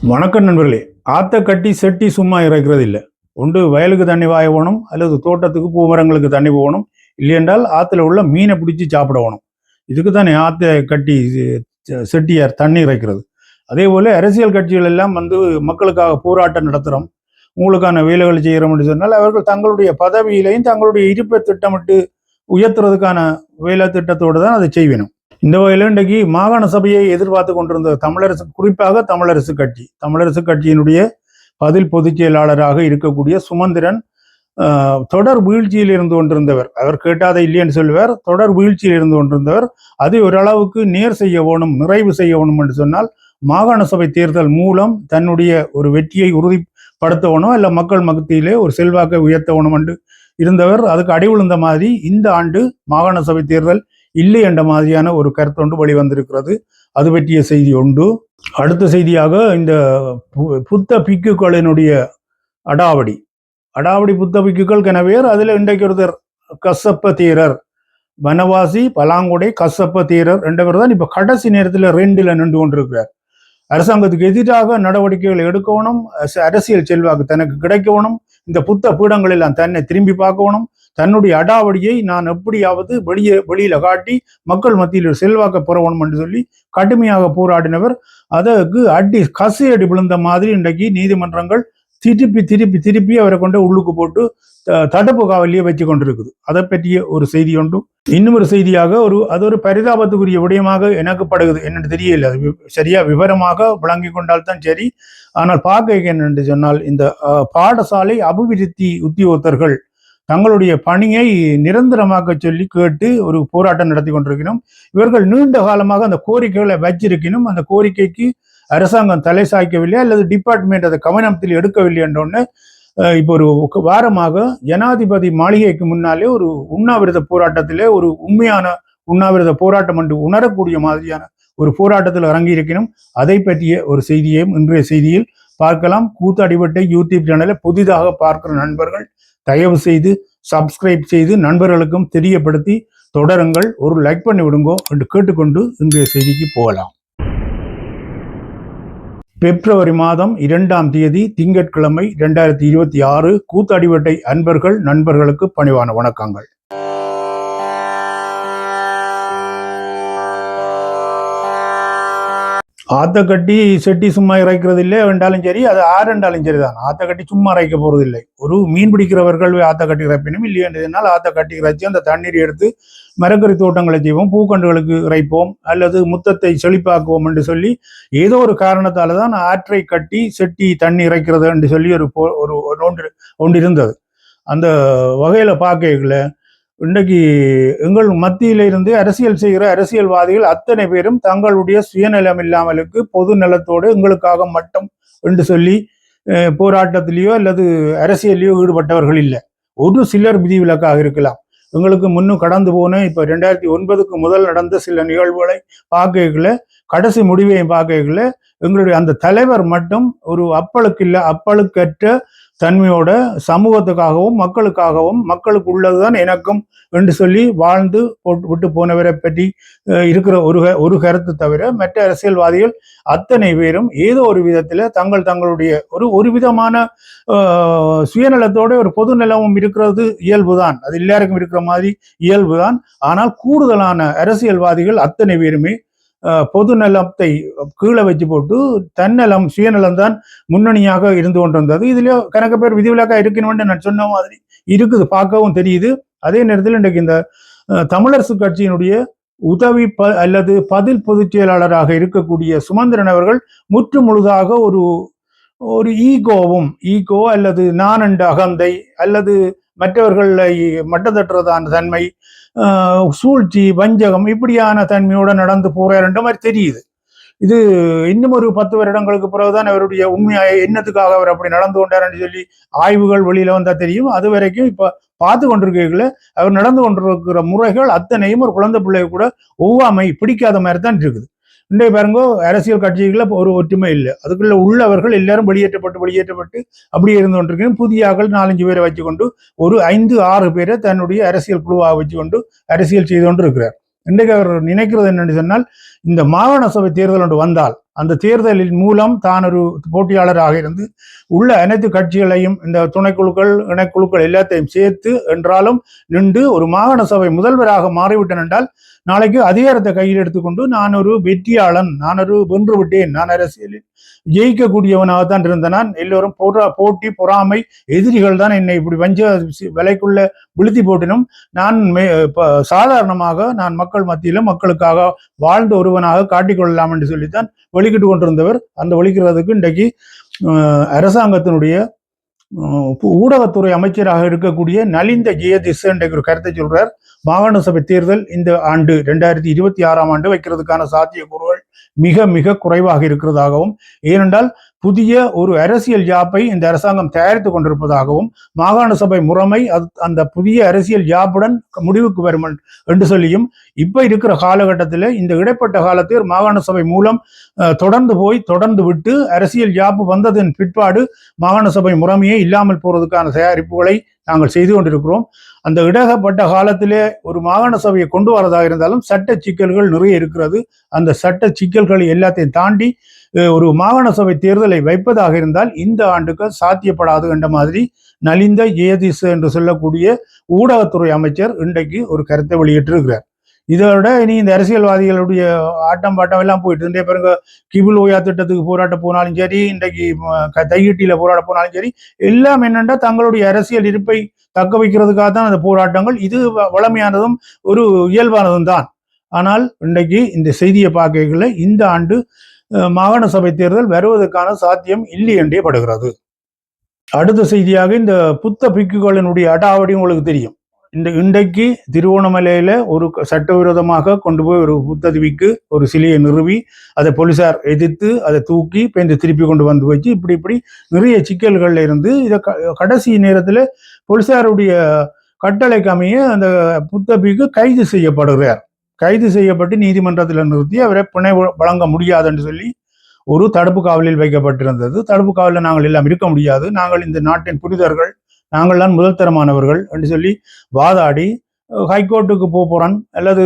வணக்கம் நண்பர்களே ஆத்த கட்டி செட்டி சும்மா இறக்கிறது இல்லை ஒன்று வயலுக்கு தண்ணி வாய போகணும் அல்லது தோட்டத்துக்கு பூமரங்களுக்கு தண்ணி போகணும் இல்லையென்றால் ஆற்றுல உள்ள மீனை பிடிச்சி சாப்பிட வேணும் இதுக்கு தானே ஆற்றை கட்டி செட்டியார் தண்ணி இறைக்கிறது. அதே போல் அரசியல் கட்சிகள் எல்லாம் வந்து மக்களுக்காக போராட்டம் நடத்துகிறோம் உங்களுக்கான வேலைகள் செய்கிறோம் என்று சொன்னால் அவர்கள் தங்களுடைய பதவியிலையும் தங்களுடைய இருப்பை திட்டமிட்டு உயர்த்துறதுக்கான வேலை திட்டத்தோடு தான் அதை செய்வேணும் இந்த வகையில் இன்றைக்கு மாகாண சபையை எதிர்பார்த்து கொண்டிருந்த தமிழரசு குறிப்பாக தமிழரசு கட்சி. தமிழரசு கட்சியினுடைய பதில் பொதுச் செயலாளராக இருக்கக்கூடிய சுமந்திரன் தொடர் வீழ்ச்சியில் இருந்து கொண்டிருந்தவர். அவர் கேட்டாதே இல்லைன்னு சொல்லுவார். தொடர் வீழ்ச்சியில் இருந்து கொண்டிருந்தவர். அதை ஓரளவுக்கு நேர் செய்ய வேணும் நிறைவு செய்ய வேணும் என்று சொன்னால் மாகாண சபை தேர்தல் மூலம் தன்னுடைய ஒரு வெற்றியை உறுதிப்படுத்தவனோ இல்லை மக்கள் மத்தியிலே ஒரு செல்வாக்கை உயர்த்தவனும் என்று இருந்தவர். அதுக்கு அடி விழுந்த மாதிரி இந்த ஆண்டு மாகாண சபை தேர்தல் இல்லை என்ற மாதிரியான ஒரு கருத்தொன்று வெளிவந்திருக்கிறது. அது பற்றிய செய்தி உண்டு. அடுத்த செய்தியாக இந்த பு- புத்த பிக்குகளினுடைய அடாவடி. அடாவடி புத்த பிக்குகள் கனவேர் அதில் இன்றைக்கு ஒருத்தர் கசப்ப தீரர். வனவாசி பலாங்குடை கசப்ப தீரர் ரெண்டவர் தான் இப்போ கடைசி நேரத்தில் ரெண்டில் நின்று கொண்டிருக்கிறார். அரசாங்கத்துக்கு எதிராக நடவடிக்கைகள் எடுக்கணும் அரசியல் செல்வாக்கு தனக்கு கிடைக்கணும் இந்த புத்த பீடங்கள் எல்லாம் தன்னை திரும்பி பார்க்கணும் தன்னுடைய அடாவடியை நான் எப்படியாவது வெளியே வெளியில காட்டி மக்கள் மத்தியில் ஒரு செல்வாக்க புறவணும் என்று சொல்லி கடுமையாக போராடினவர். அதற்கு அடி கசு அடி விழுந்த மாதிரி இன்றைக்கு நீதிமன்றங்கள் திருப்பி திருப்பி திருப்பி அவரை கொண்டு உள்ளுக்கு போட்டு த- தடுப்பு காவலியே வச்சு கொண்டிருக்குது. அதை பற்றிய ஒரு செய்தி ஒன்றும். இன்னும் ஒரு செய்தியாக ஒரு அது ஒரு பரிதாபத்துக்குரிய விடயமாக எனக்கு படுகுது என்னென்னு தெரியல. அது வி- சரியா விவரமாக விளங்கி கொண்டால்தான் சரி. ஆனால் பார்க்க என்னென்று சொன்னால் இந்த பாடசாலை அபிவிருத்தி உத்தியோகத்தர்கள் தங்களுடைய பணியை நிரந்தரமாக்க சொல்லி கேட்டு ஒரு போராட்டம் நடத்தி கொண்டிருக்கணும் இவர்கள் நீண்ட காலமாக அந்த கோரிக்கைகளை வச்சிருக்கணும். அந்த கோரிக்கைக்கு அரசாங்கம் தலை சாய்க்கவில்லை அல்லது டிபார்ட்மெண்ட் அதை கவனத்தில் எடுக்கவில்லை என்றொன்னு இப்போ ஒரு வாரமாக ஜனாதிபதி மாளிகைக்கு முன்னாலே ஒரு உண்ணாவிரத போராட்டத்திலே ஒரு உண்மையான உண்ணாவிரத போராட்டம் என்று உணரக்கூடிய மாதிரியான ஒரு போராட்டத்தில் இறங்கி இருக்கணும் அதை பற்றிய ஒரு செய்தியையும் இன்றைய செய்தியில் பார்க்கலாம். கூத்து கூத்தாடிவட்டை யூடியூப் சேனலை புதிதாக பார்க்கிற நண்பர்கள் தயவு செய்து சப்ஸ்கிரைப் செய்து நண்பர்களுக்கும் தெரியப்படுத்தி தொடருங்கள். ஒரு லைக் பண்ணி விடுங்கோ என்று கேட்டுக்கொண்டு இன்றைய செய்திக்கு போகலாம். பிப்ரவரி மாதம் இரண்டாம் தேதி திங்கட்கிழமை இரண்டாயிரத்தி இருபத்தி ஆறு கூத்தாடிவட்டை அன்பர்கள் நண்பர்களுக்கு பணிவான வணக்கங்கள். ஆற்ற கட்டி செட்டி சும்மா இறைக்கிறது இல்லை என்றாலும் சரி அது ஆறுண்டாலும் சரி தான் ஆற்ற கட்டி சும்மா இறைக்க போகிறது இல்லை ஒரு மீன் பிடிக்கிறவர்கள் ஆற்ற கட்டி இறைப்பினும் இல்லை என்றதுனால் ஆத்த கட்டி இறைச்சி அந்த தண்ணீர் எடுத்து மரக்கறி தோட்டங்களை செய்வோம் பூக்கண்டுகளுக்கு இறைப்போம் அல்லது முத்தத்தை செழிப்பாக்குவோம் என்று சொல்லி ஏதோ ஒரு காரணத்தால் தான் ஆற்றை கட்டி செட்டி தண்ணி இறைக்கிறது என்று சொல்லி ஒரு போ- ஒரு ஒன்று ஒன்று இருந்தது. அந்த வகையில் பார்க்கல இன்றைக்கு எங்கள் மத்தியில இருந்து அரசியல் செய்கிற அரசியல்வாதிகள் அத்தனை பேரும் தங்களுடைய சுயநலம் இல்லாமலுக்கு பொது நலத்தோடு எங்களுக்காக மட்டும் என்று சொல்லி போராட்டத்திலேயோ அல்லது அரசியலையோ ஈடுபட்டவர்கள் இல்லை. ஒரு சிலர் விதிவிலக்காக இருக்கலாம். எங்களுக்கு முன்னும் கடந்து போன இப்போ ரெண்டாயிரத்தி ஒன்பதுக்கு முதல் நடந்த சில நிகழ்வுகளை பார்க்கல கடைசி முடிவையும் பார்க்கல எங்களுடைய அந்த தலைவர் மட்டும் ஒரு அப்பளுக்கு இல்லை அப்பளுக்கற்ற தன்மையோட சமூகத்துக்காகவும் மக்களுக்காகவும் மக்களுக்கு உள்ளதுதான் எனக்கும் என்று சொல்லி வாழ்ந்து போட்டு விட்டு போனவரை பற்றி இருக்கிற ஒரு ஒரு கருத்து தவிர மற்ற அரசியல்வாதிகள் அத்தனை பேரும் ஏதோ ஒரு விதத்தில் தங்கள் தங்களுடைய ஒரு ஒரு விதமான சுயநலத்தோட ஒரு பொது நலமும் இருக்கிறது இயல்புதான். அது எல்லாருக்கும் இருக்கிற மாதிரி இயல்புதான். ஆனால் கூடுதலான அரசியல்வாதிகள் அத்தனை பேருமே பொது நலத்தை கீழே வச்சு போட்டு தன்னலம் சுயநலம் தான் முன்னணியாக இருந்து கொண்டிருந்தது. இதுலயோ கணக்கு பேர் விதிவிலக்கா இருக்கணும்னு நான் சொன்ன மாதிரி இருக்குது பார்க்கவும் தெரியுது. அதே நேரத்தில் இன்றைக்கு இந்த தமிழரசு கட்சியினுடைய உதவி ப அல்லது பதில் பொதுச் செயலாளராக இருக்கக்கூடிய சுமந்திரன் அவர்கள் முற்று முழுதாக ஒரு ஒரு ஈகோவும் ஈகோ அல்லது நான் என்ற அகந்தை அல்லது மற்றவர்களை மட்டத்தட்டுறதான தன்மை ஆஹ், சூழ்ச்சி வஞ்சகம் இப்படியான தன்மையோட நடந்து போற என்ற மாதிரி தெரியுது. இது இன்னும் ஒரு பத்து வருடங்களுக்கு பிறகுதான் அவருடைய உண்மையாக என்னத்துக்காக அவர் அப்படி நடந்து கொண்டார்னு சொல்லி ஆய்வுகள் வெளியில வந்தா தெரியும். அது வரைக்கும் இப்ப பார்த்து கொண்டிருக்கீங்கள அவர் நடந்து கொண்டிருக்கிற முறைகள் அத்தனையும் ஒரு குழந்தை பிள்ளை கூட ஒவ்வாமை பிடிக்காத மாதிரி தான் இருக்குது. இன்றைய பாருங்க அரசியல் கட்சிகளில் ஒரு ஒற்றுமை இல்லை. அதுக்குள்ள உள்ளவர்கள் எல்லாரும் வெளியேற்றப்பட்டு வெளியேற்றப்பட்டு அப்படியே இருந்து கொண்டிருக்கணும் புதிய ஆக்கள் நாலஞ்சு பேரை வச்சுக்கொண்டு ஒரு ஐந்து ஆறு பேரை தன்னுடைய அரசியல் குழுவாக வச்சுக்கொண்டு அரசியல் செய்து கொண்டு இருக்கிறார் இன்றைக்கு அவர் நினைக்கிறது என்னன்னு சொன்னால் இந்த மாகாண சபை தேர்தல் ஒன்று வந்தால் அந்த தேர்தலின் மூலம் தான் ஒரு போட்டியாளராக இருந்து உள்ள அனைத்து கட்சிகளையும் இந்த துணைக்குழுக்கள் இணைக்குழுக்கள் எல்லாத்தையும் சேர்த்து என்றாலும் நின்று ஒரு மாகாண சபை முதல்வராக மாறிவிட்டேன் என்றால் நாளைக்கு அதிகாரத்தை கையில் எடுத்துக்கொண்டு நான் ஒரு வெற்றியாளன் நான் ஒரு வென்று விட்டேன் நான் அரசியலில் ஜெயிக்கக்கூடியவனாகத்தான் இருந்த நான் எல்லோரும் போரா போட்டி பொறாமை எதிரிகள் தான் என்னை இப்படி வஞ்ச விலைக்குள்ள விழுத்தி போட்டினும் நான் மே- சாதாரணமாக நான் மக்கள் மத்தியிலும் மக்களுக்காக வாழ்ந்த ஒருவனாக காட்டிக்கொள்ளலாம் என்று சொல்லித்தான் வெளிக்கிட்டு கொண்டிருந்தவர். அந்த ஒழிக்கிறதுக்கு இன்றைக்கு அரசாங்கத்தினுடைய ஊடகத்துறை அமைச்சராக இருக்கக்கூடிய நலிந்த ஜெயதிஸ் என்ற ஒரு கருத்தை சொல்றார். மாகாண சபை தேர்தல் இந்த ஆண்டு ரெண்டாயிரத்தி இருபத்தி ஆறாம் ஆண்டு வைக்கிறதுக்கான சாத்தியக்கூறுகள் மிக மிக குறைவாக இருக்கிறதாகவும் ஏனென்றால் புதிய ஒரு அரசியல் ஜாப்பை இந்த அரசாங்கம் தயாரித்து கொண்டிருப்பதாகவும் மாகாண சபை முறைமை அது- அந்த புதிய அரசியல் ஜாப்புடன் முடிவுக்கு வரும் என்று சொல்லியும் இப்ப இருக்கிற காலகட்டத்தில் இந்த இடைப்பட்ட காலத்தில் மாகாண சபை மூலம் அஹ், தொடர்ந்து போய் தொடர்ந்து விட்டு அரசியல் ஜாப்பு வந்ததன் பிற்பாடு மாகாண சபை முறைமையே இல்லாமல் போறதுக்கான தயாரிப்புகளை நாங்கள் செய்து கொண்டிருக்கிறோம். அந்த இடகப்பட்ட காலத்திலே ஒரு மாகாண சபையை கொண்டு வரதாக இருந்தாலும் சட்ட சிக்கல்கள் நிறைய இருக்கிறது. அந்த சட்ட சிக்கல்களை எல்லாத்தையும் தாண்டி ஒரு மாகாண சபை தேர்தலை வைப்பதாக இருந்தால் இந்த ஆண்டுக்கு சாத்தியப்படாது என்ற மாதிரி நலிந்த ஏதிஸ் என்று சொல்லக்கூடிய ஊடகத்துறை அமைச்சர் இன்றைக்கு ஒரு கருத்தை வெளியிட்டிருக்கிறார். இதோட இனி இந்த அரசியல்வாதிகளுடைய ஆட்டம் பாட்டம் எல்லாம் போயிட்டு இருந்தே பாருங்க கிபில் ஓயா திட்டத்துக்கு போராட்ட போனாலும் சரி இன்றைக்கு க- தையிட்டியில போராட போனாலும் சரி எல்லாம் என்னென்னா தங்களுடைய அரசியல் இருப்பை தக்க வைக்கிறதுக்காக தான் அந்த போராட்டங்கள். இது வ- வளமையானதும் ஒரு இயல்பானதும் தான். ஆனால் இன்றைக்கு இந்த செய்தியை பார்க்கல இந்த ஆண்டு மாகாண சபை தேர்தல் வருவதற்கான சாத்தியம் இல்லை என்றே படுகிறது. அடுத்த செய்தியாக இந்த புத்த பிக்குகளினுடைய அடாவடி உங்களுக்கு தெரியும். இந்த இன்றைக்கு திருவோணமலையில் ஒரு சட்டவிரோதமாக கொண்டு போய் ஒரு புத்ததவிக்கு ஒரு சிலையை நிறுவி அதை போலீசார் எதிர்த்து அதை தூக்கி பேந்து திருப்பி கொண்டு வந்து வச்சு இப்படி இப்படி நிறைய சிக்கல்களில் இருந்து இதை க- கடைசி நேரத்தில் போலீசாருடைய கட்டளைக்கு அமைய அந்த புத்தபிக்கு கைது செய்யப்படுகிறார். கைது செய்யப்பட்டு நீதிமன்றத்தில் நிறுத்தி அவரை பிணை வழங்க முடியாதுன்னு சொல்லி ஒரு தடுப்பு காவலில் வைக்கப்பட்டிருந்தது. தடுப்பு காவலில் நாங்கள் எல்லாம் இருக்க முடியாது. நாங்கள் இந்த நாட்டின் புரிதர்கள் நாங்கள் தான் முதல் தரமானவர்கள் என்று சொல்லி வாதாடி ஹைகோர்ட்டுக்கு போக போறோம் அல்லது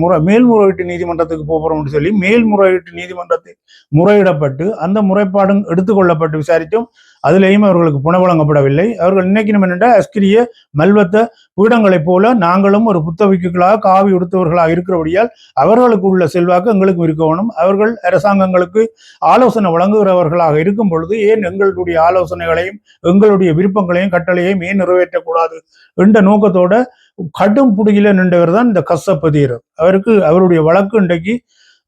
முறை மேல்முறையீட்டு நீதிமன்றத்துக்கு போக போறோம்னு சொல்லி மேல்முறையீட்டு நீதிமன்றத்தில் முறையிடப்பட்டு அந்த முறைப்பாடும் எடுத்துக்கொள்ளப்பட்டு விசாரித்தும். அதுலேயும் அவர்களுக்கு புன வழங்கப்படவில்லை. அவர்கள் நினைக்கணும் என்னென்ற அஸ்கிரிய மல்வத்த பீடங்களைப் போல நாங்களும் ஒரு புத்தவிக்குகளாக காவி உடுத்தவர்களாக இருக்கிறபடியால் அவர்களுக்கு உள்ள செல்வாக்கு எங்களுக்கும் இருக்கணும் அவர்கள் அரசாங்கங்களுக்கு ஆலோசனை வழங்குகிறவர்களாக இருக்கும் பொழுது ஏன் எங்களுடைய ஆலோசனைகளையும் எங்களுடைய விருப்பங்களையும் கட்டளையும் ஏன் நிறைவேற்றக்கூடாது என்ற நோக்கத்தோட கடும் புடியில நின்றவர் தான் இந்த கசப்பதீர் அவருக்கு அவருடைய வழக்கு இன்றைக்கு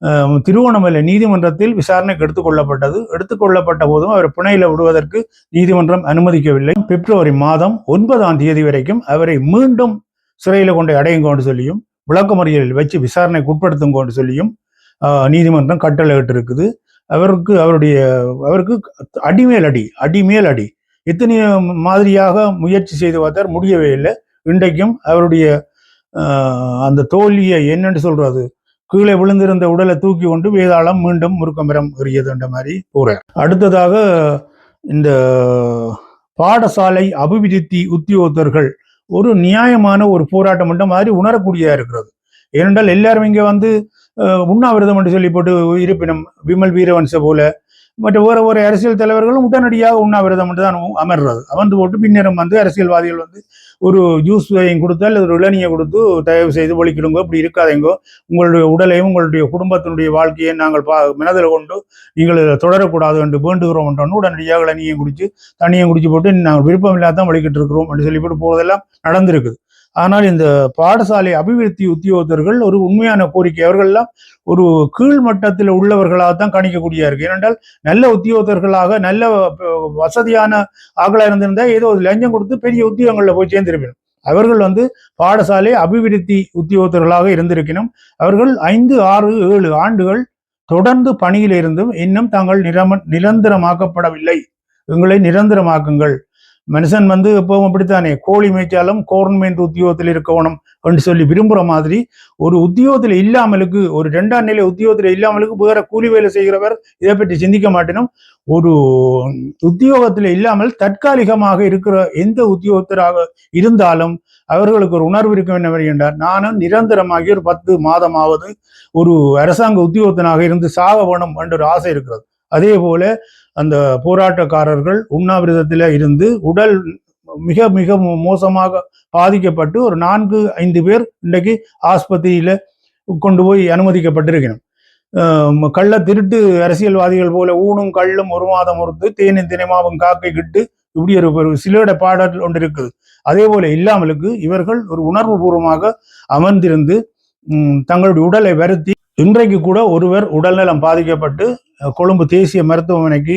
திருவோணமலை திருவண்ணாமலை நீதிமன்றத்தில் விசாரணைக்கு எடுத்துக்கொள்ளப்பட்டது எடுத்துக்கொள்ளப்பட்ட போதும் அவர் புனையில விடுவதற்கு நீதிமன்றம் அனுமதிக்கவில்லை. பிப்ரவரி மாதம் ஒன்பதாம் தேதி வரைக்கும் அவரை மீண்டும் சிறையில் கொண்டு அடையுங்கோன்னு சொல்லியும் விளக்கமறியலில் வச்சு விசாரணைக்கு உட்படுத்துங்கோன்னு சொல்லியும் நீதிமன்றம் கட்டளை இருக்குது அவருக்கு அவருடைய அவருக்கு அடிமேல் அடி அடிமேல் அடி. இத்தனை மாதிரியாக முயற்சி செய்து பார்த்தார் முடியவே இல்லை. இன்றைக்கும் அவருடைய ஆஹ், அந்த தோல்வியை என்னன்னு சொல்றது? கீழே விழுந்திருந்த உடலை தூக்கி கொண்டு வேதாளம் மீண்டும் முருக்கம்பரம் எறியதுன்ற மாதிரி கூறார் அடுத்ததாக இந்த பாடசாலை அபிவிருத்தி உத்தியோகத்தர்கள் ஒரு நியாயமான ஒரு போராட்டம் என்ற மாதிரி உணரக்கூடியதா இருக்கிறது. ஏனென்றால் எல்லாரும் இங்க வந்து உண்ணாவிரதம் என்று சொல்லி போட்டு இருப்பினும் விமல் வீரவன்ச போல மற்ற ஒரு ஒரு அரசியல் தலைவர்களும் உடனடியாக உண்ணாவிரதம் என்று தான் அமர்றது. அமர்ந்து போட்டு பின்னரும் வந்து அரசியல்வாதிகள் வந்து ஒரு ஜூஸ் கொடுத்து அல்லது ஒரு இளநியை கொடுத்து தயவு செய்து ஒழிக்கிடுங்க இப்படி இருக்காதேங்கோ. உங்களுடைய உடலையும் உங்களுடைய குடும்பத்தினுடைய வாழ்க்கையை நாங்கள் பா மனதில் கொண்டு நீங்கள் இதில் தொடரக்கூடாது என்று வேண்டுகிறோம் என்றோன்னு உடனடியாக இளநியை குடிச்சு தண்ணியை குடிச்சு போட்டு நாங்கள் விருப்பம் இல்லாதான் வழிக்கிட்டு இருக்கிறோம் அப்படின்னு சொல்லி போட்டு நடந்திருக்குது. ஆனால் இந்த பாடசாலை அபிவிருத்தி உத்தியோகத்தர்கள் ஒரு உண்மையான கோரிக்கை. அவர்கள்லாம் ஒரு கீழ் மட்டத்தில் உள்ளவர்களாக தான் கணிக்கக்கூடிய இருக்கு. ஏனென்றால் நல்ல உத்தியோகத்தர்களாக நல்ல வசதியான ஆகளாக இருந்திருந்தா ஏதோ ஒரு லஞ்சம் கொடுத்து பெரிய உத்தியோகங்களில் போய் சேர்ந்திருக்கணும் அவர்கள் வந்து பாடசாலை அபிவிருத்தி உத்தியோகத்தர்களாக இருந்திருக்கணும் அவர்கள் ஐந்து ஆறு ஏழு ஆண்டுகள் தொடர்ந்து பணியில் இருந்தும் இன்னும் தாங்கள் நிரம நிரந்தரமாக்கப்படவில்லை. எங்களை நிரந்தரமாக்குங்கள். மனுஷன் வந்து எப்பவும் அப்படித்தானே? கோழி மேய்ச்சாலும் கவர்மெண்ட் உத்தியோகத்தில் இருக்கணும் அப்படின்னு சொல்லி விரும்புற மாதிரி ஒரு உத்தியோகத்தில் இல்லாமலுக்கு ஒரு ரெண்டாம் நிலை உத்தியோகத்தில் இல்லாமலுக்கு வேற கூலி வேலை செய்கிறவர் இதை பற்றி சிந்திக்க மாட்டேனும். ஒரு உத்தியோகத்தில் இல்லாமல் தற்காலிகமாக இருக்கிற எந்த உத்தியோகத்தராக இருந்தாலும் அவர்களுக்கு ஒரு உணர்வு இருக்க வேண்டும் என்றார் நானும் நிரந்தரமாகி ஒரு பத்து மாதமாவது ஒரு அரசாங்க உத்தியோகத்தினாக இருந்து சாக வேணும் என்ற ஒரு ஆசை இருக்கிறது. அதே போல அந்த போராட்டக்காரர்கள் உண்ணாவிரதத்தில் இருந்து உடல் மிக மிக மோசமாக பாதிக்கப்பட்டு ஒரு நான்கு ஐந்து பேர் இன்றைக்கு ஆஸ்பத்திரியில கொண்டு போய் அனுமதிக்கப்பட்டிருக்கணும். கள்ள திருட்டு அரசியல்வாதிகள் போல ஊனும் கள்ளும் ஒரு மாதம் ஒருத்து தேனின் தினமாவும் காக்கை கிட்டு இப்படி ஒரு ஒரு சிலோட பாடல் ஒன்று இருக்குது. அதே போல இல்லாமலுக்கு இவர்கள் ஒரு உணர்வு பூர்வமாக அமர்ந்திருந்து தங்களுடைய உடலை வருத்தி இன்றைக்கு கூட ஒருவர் உடல்நலம் பாதிக்கப்பட்டு கொழும்பு தேசிய மருத்துவமனைக்கு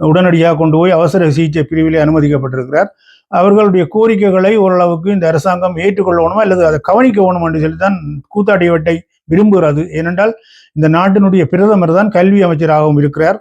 உடனடியாக கொண்டு போய் அவசர சிகிச்சை பிரிவிலே அனுமதிக்கப்பட்டிருக்கிறார். அவர்களுடைய கோரிக்கைகளை ஓரளவுக்கு இந்த அரசாங்கம் ஏற்றுக்கொள்ளணுமா அல்லது அதை கவனிக்க வேணும் என்று சொல்லித்தான் தான் கூத்தாடியவட்டை விரும்புகிறது. ஏனென்றால் இந்த நாட்டினுடைய பிரதமர் தான் கல்வி அமைச்சராகவும் இருக்கிறார்.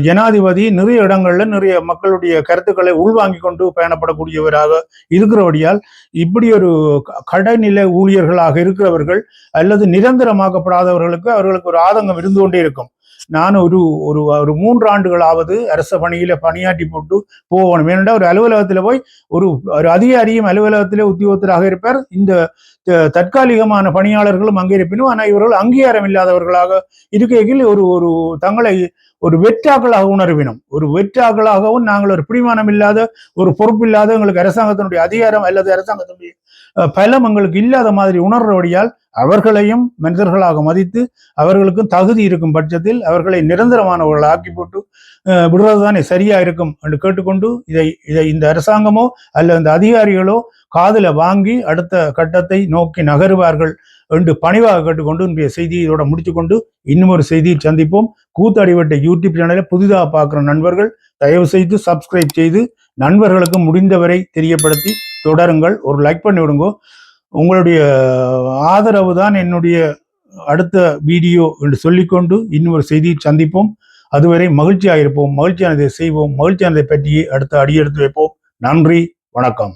ஜனாதிபதி நிறைய இடங்கள்ல நிறைய மக்களுடைய கருத்துக்களை உள்வாங்கி கொண்டு பயணப்படக்கூடியவராக இருக்கிறபடியால் இப்படி ஒரு க- கடைநிலை ஊழியர்களாக இருக்கிறவர்கள் அல்லது நிரந்தரமாக்கப்படாதவர்களுக்கு அவர்களுக்கு ஒரு ஆதங்கம் இருந்து கொண்டே இருக்கும். நான் ஒரு ஒரு ஒரு மூன்று ஆண்டுகளாவது அரச பணியில பணியாற்றி போட்டு போகணும். ஏனென்றால் ஒரு அலுவலகத்தில் போய் ஒரு ஒரு அதிகாரியும் அலுவலகத்திலே உத்தியோகத்தராக இருப்பார். இந்த தற்காலிகமான பணியாளர்களும் அங்கே இருப்பினும் ஆனால் இவர்கள் அங்கீகாரம் இல்லாதவர்களாக இருக்கையில் ஒரு ஒரு தங்களை ஒரு வெற்றாக்களாக உணர்வினோம். ஒரு வெற்றாக்களாகவும் நாங்கள் ஒரு பிடிமானம் இல்லாத ஒரு பொறுப்பு இல்லாத எங்களுக்கு அரசாங்கத்தினுடைய அதிகாரம் அல்லது அரசாங்கத்தினுடைய பலம் எங்களுக்கு இல்லாத மாதிரி உணர்றபடியால் அவர்களையும் மனிதர்களாக மதித்து அவர்களுக்கும் தகுதி இருக்கும் பட்சத்தில் அவர்களை நிரந்தரமானவர்கள் ஆக்கி போட்டு விடுறது விடுறதுதானே சரியா இருக்கும் என்று கேட்டுக்கொண்டு இதை இதை இந்த அரசாங்கமோ அல்ல இந்த அதிகாரிகளோ காதல வாங்கி அடுத்த கட்டத்தை நோக்கி நகருவார்கள் என்று பணிவாக கேட்டுக்கொண்டு இன்றைய செய்தியை இதோட முடித்துக்கொண்டு இன்னும் ஒரு செய்தியை சந்திப்போம். கூத்தடிவட்ட யூடியூப் சேனலை புதிதாக பார்க்குற நண்பர்கள் தயவு செய்து சப்ஸ்கிரைப் செய்து நண்பர்களுக்கு முடிந்தவரை தெரியப்படுத்தி தொடருங்கள். ஒரு லைக் பண்ணி விடுங்க. உங்களுடைய ஆதரவு தான் என்னுடைய அடுத்த வீடியோ என்று சொல்லிக்கொண்டு இன்னொரு செய்தியை சந்திப்போம். அதுவரை மகிழ்ச்சியாக இருப்போம் மகிழ்ச்சியானதை செய்வோம் மகிழ்ச்சியானதை பற்றியே அடுத்த அடியெடுத்து வைப்போம். நன்றி வணக்கம்.